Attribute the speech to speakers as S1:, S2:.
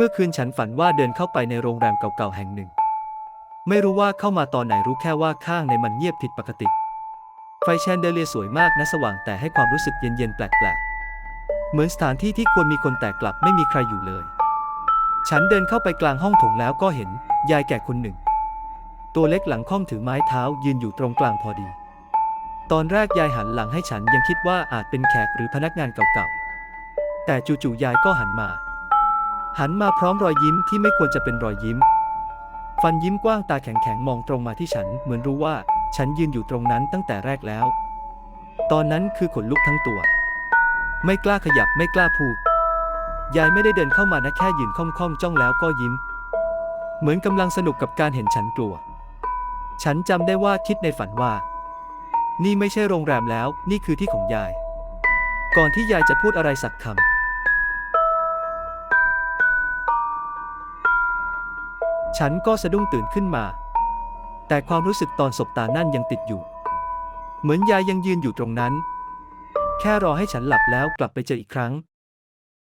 S1: เมื่อคืนฉันฝันว่าเดินเข้าไปในโรงแรมเก่าๆแห่งหนึ่ง ไม่รู้ว่าเข้ามาตอนไหนรู้แค่ว่าข้างในมันเงียบผิดปกติ ไฟแชนเดเลียสวยมากนะสว่างแต่ให้ความรู้สึกเย็นๆแปลกๆ เหมือนสถานที่ที่ควรมีคนแต่กลับไม่มีใครอยู่เลย ฉันเดินเข้าไปกลางห้องโถงแล้วก็เห็นยายแก่คนหนึ่ง ตัวเล็กหลังค่อมถือไม้เท้ายืนอยู่ตรงกลางพอดี ตอนแรกยายหันหลังให้ฉันยังคิดว่าอาจเป็นแขกหรือพนักงานเก่าๆแต่จู่ๆยายก็หันมา หันมาพร้อมรอยยิ้มที่ไม่ควรจะเป็นรอยยิ้ม ฟันยิ้มกว้างตาแข็งๆ มองตรงมาที่ฉันเหมือนรู้ว่าฉันยืนอยู่ตรงนั้นตั้งแต่แรกแล้ว ตอนนั้นคือขนลุกทั้งตัว ไม่กล้าขยับไม่กล้าพูด ยายไม่ได้เดินเข้ามานะแค่ยืนค่อมๆจ้องแล้วก็ยิ้ม เหมือนกำลังสนุกกับการเห็นฉันกลัว ฉันจำได้ว่าคิดในฝันว่า นี่ไม่ใช่โรงแรมแล้ว นี่คือที่ของยาย ก่อนที่ยายจะพูดอะไรสักคำ ฉันก็สะดุ้งตื่นขึ้นมา แต่ความรู้สึกตอนสบตานั่นยังติดอยู่ เหมือนยายยังยืนอยู่ตรงนั้น แค่รอให้ฉันหลับแล้วกลับไปเจออีกครั้ง